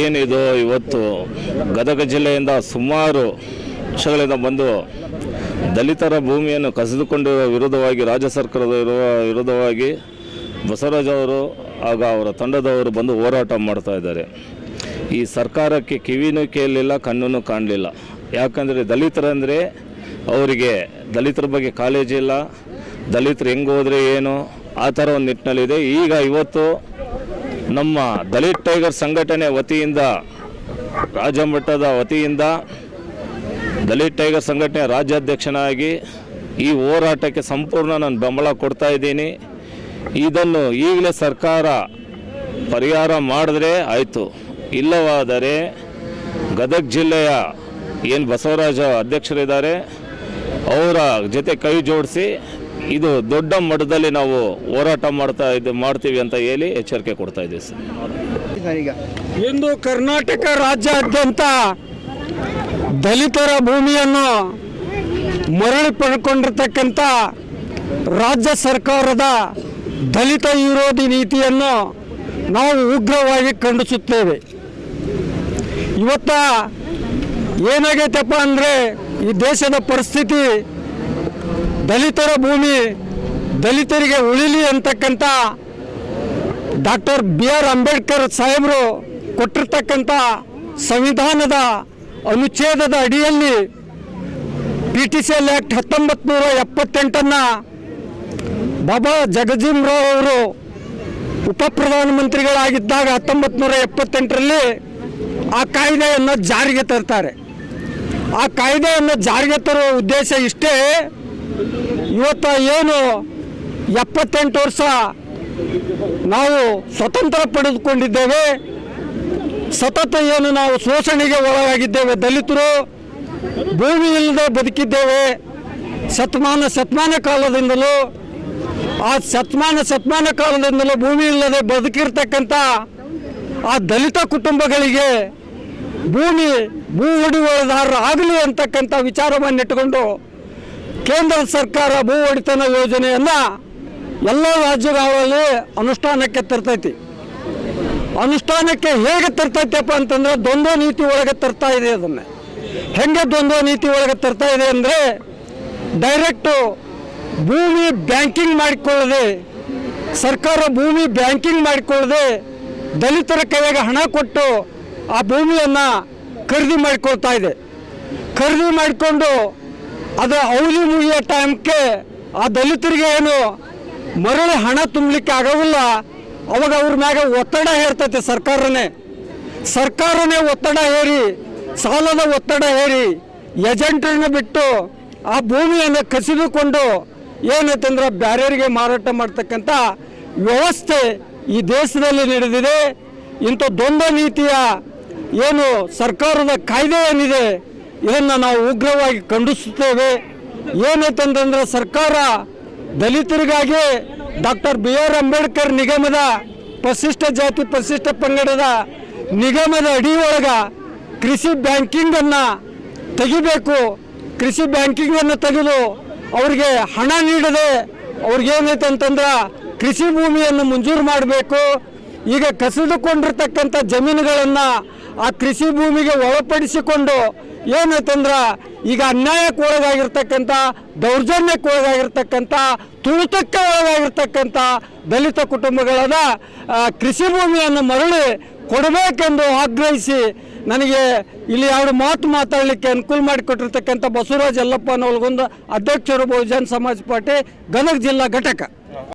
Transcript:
ಏನಿದು ಇವತ್ತು ಗದಗ ಜಿಲ್ಲೆಯಿಂದ ಸುಮಾರು ವರ್ಷಗಳಿಂದ ಬಂದು ದಲಿತರ ಭೂಮಿಯನ್ನು ಕಸಿದುಕೊಂಡಿರುವ ವಿರುದ್ಧವಾಗಿ ರಾಜ್ಯ ಸರ್ಕಾರದ ಇರುವ ವಿರುದ್ಧವಾಗಿ ಬಸವರಾಜ್ ಅವರು ಆಗ ಅವರ ತಂಡದವರು ಬಂದು ಹೋರಾಟ ಮಾಡ್ತಾ ಇದ್ದಾರೆ. ಈ ಸರ್ಕಾರಕ್ಕೆ ಕಿವಿನೂ ಕೇಳಲಿಲ್ಲ ಕಣ್ಣೂ ಕಾಣಲಿಲ್ಲ. ಯಾಕಂದರೆ ದಲಿತರಂದರೆ ಅವರಿಗೆ ದಲಿತರ ಬಗ್ಗೆ ಕಾಲೇಜಿಲ್ಲ ದಲಿತರು ಹೆಂಗೆ ಹೋದರೆ ಏನು, ಆ ಥರ ಒಂದು ನಿಟ್ಟಿನಲ್ಲಿದೆ. ಈಗ ಇವತ್ತು ನಮ್ಮ ದಲಿತ್ ಟೈಗರ್ ಸಂಘಟನೆ ವತಿಯಿಂದ ರಾಜ್ಯ ಮಟ್ಟದ ವತಿಯಿಂದ ದಲಿತ್ ಟೈಗರ್ ಸಂಘಟನೆ ರಾಜ್ಯಾಧ್ಯಕ್ಷನಾಗಿ ಈ ಹೋರಾಟಕ್ಕೆ ಸಂಪೂರ್ಣ ನಾನು ಬೆಂಬಲ ಕೊಡ್ತಾ ಇದ್ದೀನಿ. ಇದನ್ನು ಈಗಲೇ ಸರ್ಕಾರ ಪರಿಹಾರ ಮಾಡಿದ್ರೆ ಆಯಿತು. ಇಲ್ಲವಾದರೆ ಗದಗ ಜಿಲ್ಲೆಯ ಏನು ಬಸವರಾಜ ಅಧ್ಯಕ್ಷರಿದ್ದಾರೆ. ಅವರ ಜೊತೆ ಕೈ ಜೋಡಿಸಿ ಇದು ದೊಡ್ಡ ಮಟ್ಟದಲ್ಲಿ ನಾವು ಹೋರಾಟ ಮಾಡ್ತಾ ಇದು ಮಾಡ್ತೀವಿ ಅಂತ ಹೇಳಿ ಎಚ್ಚರಿಕೆ ಕೊಡ್ತಾ ಇದ್ದೀವಿ ಸರ್. ಇಂದು ಕರ್ನಾಟಕ ರಾಜ್ಯಾದ್ಯಂತ ದಲಿತರ ಭೂಮಿಯನ್ನು ಮರಳಿ ಪಡ್ಕೊಂಡಿರ್ತಕ್ಕಂಥ ರಾಜ್ಯ ಸರ್ಕಾರದ ದಲಿತ ವಿರೋಧಿ ನೀತಿಯನ್ನು ನಾವು ಉಗ್ರವಾಗಿ ಖಂಡಿಸುತ್ತೇವೆ. ಇವತ್ತ ಏನಾಗೈತಪ್ಪ ಅಂದರೆ ಈ ದೇಶದ ಪರಿಸ್ಥಿತಿ ದಲಿತರ ಭೂಮಿ, ದಲಿತರಿಗೆ ಉಳಿಲಿ ಅಂತಕ್ಕಂಥ ಡಾಕ್ಟರ್ ಬಿ ಆರ್ ಅಂಬೇಡ್ಕರ್ ಸಾಹೇಬರು ಕೊಟ್ಟಿರ್ತಕ್ಕಂಥ ಸಂವಿಧಾನದ ಅನುಚ್ಛೇದದ ಅಡಿಯಲ್ಲಿ P T C L act ಹತ್ತೊಂಬತ್ತು ನೂರ ಎಪ್ಪತ್ತೆಂಟನ್ನು ಬಾಬಾ ಜಗಜೀವರಾವ್ ಅವರು ಉಪ ಪ್ರಧಾನಮಂತ್ರಿಗಳಾಗಿದ್ದಾಗ ಹತ್ತೊಂಬತ್ತು ನೂರ ಎಪ್ಪತ್ತೆಂಟರಲ್ಲಿ ಆ ಕಾಯ್ದೆಯನ್ನು ಜಾರಿಗೆ ತರ್ತಾರೆ. ಆ ಕಾಯ್ದೆಯನ್ನು ಜಾರಿಗೆ ತರುವ ಉದ್ದೇಶ ಇಷ್ಟೇ ಇವತ್ತ ಏನು ಎಪ್ಪತ್ತೆಂಟು ವರ್ಷ ನಾವು ಸ್ವತಂತ್ರ ಪಡೆದುಕೊಂಡಿದ್ದೇವೆ. ಸತತ ಏನು ನಾವು ಶೋಷಣೆಗೆ ಒಳಗಾಗಿದ್ದೇವೆ. ದಲಿತರು ಭೂಮಿ ಇಲ್ಲದೆ ಬದುಕಿದ್ದೇವೆ. ಶತಮಾನ ಶತಮಾನ ಕಾಲದಿಂದಲೂ ಆ ಶತಮಾನ ಶತಮಾನ ಕಾಲದಿಂದಲೂ ಭೂಮಿ ಇಲ್ಲದೆ ಬದುಕಿರ್ತಕ್ಕಂಥ ಆ ದಲಿತ ಕುಟುಂಬಗಳಿಗೆ ಭೂಮಿ, ಭೂ ಒಡೆಯುವದಾರರು ಆಗಲಿ ಅಂತಕ್ಕಂಥ ವಿಚಾರವನ್ನಿಟ್ಟುಕೊಂಡು ಕೇಂದ್ರ ಸರ್ಕಾರ ಭೂ ಒಡೆತನ ಯೋಜನೆಯನ್ನು ಎಲ್ಲ ರಾಜ್ಯಗಳಲ್ಲಿ ಅನುಷ್ಠಾನಕ್ಕೆ ತರ್ತೈತಿ. ಅನುಷ್ಠಾನಕ್ಕೆ ಹೇಗೆ ತರ್ತೈತಪ್ಪ ಅಂತಂದ್ರೆ ದ್ವಂದ್ವ ನೀತಿ ಒಳಗೆ ತರ್ತಾ ಇದೆ ಅದನ್ನು. ಹೆಂಗೆ ದ್ವಂದ್ವ ನೀತಿ ಒಳಗೆ ತರ್ತಾ ಇದೆ ಅಂದರೆ ಡೈರೆಕ್ಟು ಭೂಮಿ ಬ್ಯಾಂಕಿಂಗ್ ಮಾಡಿಕೊಳ್ಳದೆ, ಸರ್ಕಾರ ಭೂಮಿ ಬ್ಯಾಂಕಿಂಗ್ ಮಾಡಿಕೊಳ್ಳದೆ ದಲಿತರ ಕೈಯಾಗ ಹಣ ಕೊಟ್ಟು ಆ ಭೂಮಿಯನ್ನು ಖರೀದಿ ಮಾಡಿಕೊಳ್ತಾ ಇದೆ. ಖರೀದಿ ಮಾಡಿಕೊಂಡು ಅದು ಅವಧಿ ಮುಗಿಯೋ ಟೈಮ್ಗೆ ಆ ದಲಿತರಿಗೆ ಏನು ಮರಳಿ ಹಣ ತುಂಬಲಿಕ್ಕೆ ಆಗೋದಿಲ್ಲ. ಅವಾಗ ಅವ್ರ ಮ್ಯಾಗ ಒತ್ತಡ ಹೇರ್ತೈತೆ ಸರ್ಕಾರನೇ. ಸರ್ಕಾರನೇ ಒತ್ತಡ ಹೇರಿ, ಸಾಲದ ಒತ್ತಡ ಹೇರಿ, ಏಜೆಂಟರನ್ನ ಬಿಟ್ಟು ಆ ಭೂಮಿಯನ್ನು ಕಸಿದುಕೊಂಡು ಏನೈತಂದ್ರೆ ಬ್ಯಾರ್ಯರಿಗೆ ಮಾರಾಟ ಮಾಡ್ತಕ್ಕಂಥ ವ್ಯವಸ್ಥೆ ಈ ದೇಶದಲ್ಲಿ ನಡೆದಿದೆ. ಇಂಥ ದ್ವಂದ್ವ ನೀತಿಯ ಏನು ಸರ್ಕಾರದ ಕಾಯ್ದೆ ಏನಿದೆ ಇದನ್ನು ನಾವು ಉಗ್ರವಾಗಿ ಖಂಡಿಸುತ್ತೇವೆ. ಏನಂತಂದ್ರೆ ಸರ್ಕಾರ ದಲಿತರಿಗಾಗಿ ಡಾಕ್ಟರ್ ಬಿ ಆರ್ ಅಂಬೇಡ್ಕರ್ ನಿಗಮದ ಪರಿಶಿಷ್ಟ ಜಾತಿ ಪರಿಶಿಷ್ಟ ಪಂಗಡದ ನಿಗಮದ ಅಡಿಯೊಳಗ ಕೃಷಿ ಬ್ಯಾಂಕಿಂಗನ್ನು ತೆಗಿಬೇಕು. ಕೃಷಿ ಬ್ಯಾಂಕಿಂಗನ್ನು ತೆಗೆದು ಅವರಿಗೆ ಹಣ ನೀಡದೆ ಅವ್ರಿಗೇನೈತೆ ಅಂತಂದ್ರೆ ಕೃಷಿ ಭೂಮಿಯನ್ನು ಮಂಜೂರು ಮಾಡಬೇಕು. ಈಗ ಕಸಿದುಕೊಂಡಿರ್ತಕ್ಕಂಥ ಜಮೀನುಗಳನ್ನು ಆ ಕೃಷಿ ಭೂಮಿಗೆ ಒಳಪಡಿಸಿಕೊಂಡು ಏನಾಯ್ತಂದ್ರೆ ಈಗ ಅನ್ಯಾಯಕ್ಕೆ ಒಳಗಾಗಿರ್ತಕ್ಕಂಥ, ದೌರ್ಜನ್ಯಕ್ಕೆ ಒಳಗಾಗಿರ್ತಕ್ಕಂಥ, ತುಳಿತಕ್ಕೆ ಒಳಗಾಗಿರ್ತಕ್ಕಂಥ ದಲಿತ ಕುಟುಂಬಗಳನ್ನ ಕೃಷಿ ಭೂಮಿಯನ್ನು ಮರಳಿ ಕೊಡಬೇಕೆಂದು ಆಗ್ರಹಿಸಿ ನನಗೆ ಇಲ್ಲಿ ಎರಡು ಮಾತು ಮಾತಾಡಲಿಕ್ಕೆ ಅನುಕೂಲ ಮಾಡಿಕೊಟ್ಟಿರ್ತಕ್ಕಂಥ ಬಸವರಾಜ್ ಯಲ್ಲಪ್ಪ ನವಲಗುಂದ ಅಧ್ಯಕ್ಷರು ಬಹುಜನ್ ಸಮಾಜ್ ಪಾರ್ಟಿ, ಗದಗ ಜಿಲ್ಲಾ ಘಟಕ.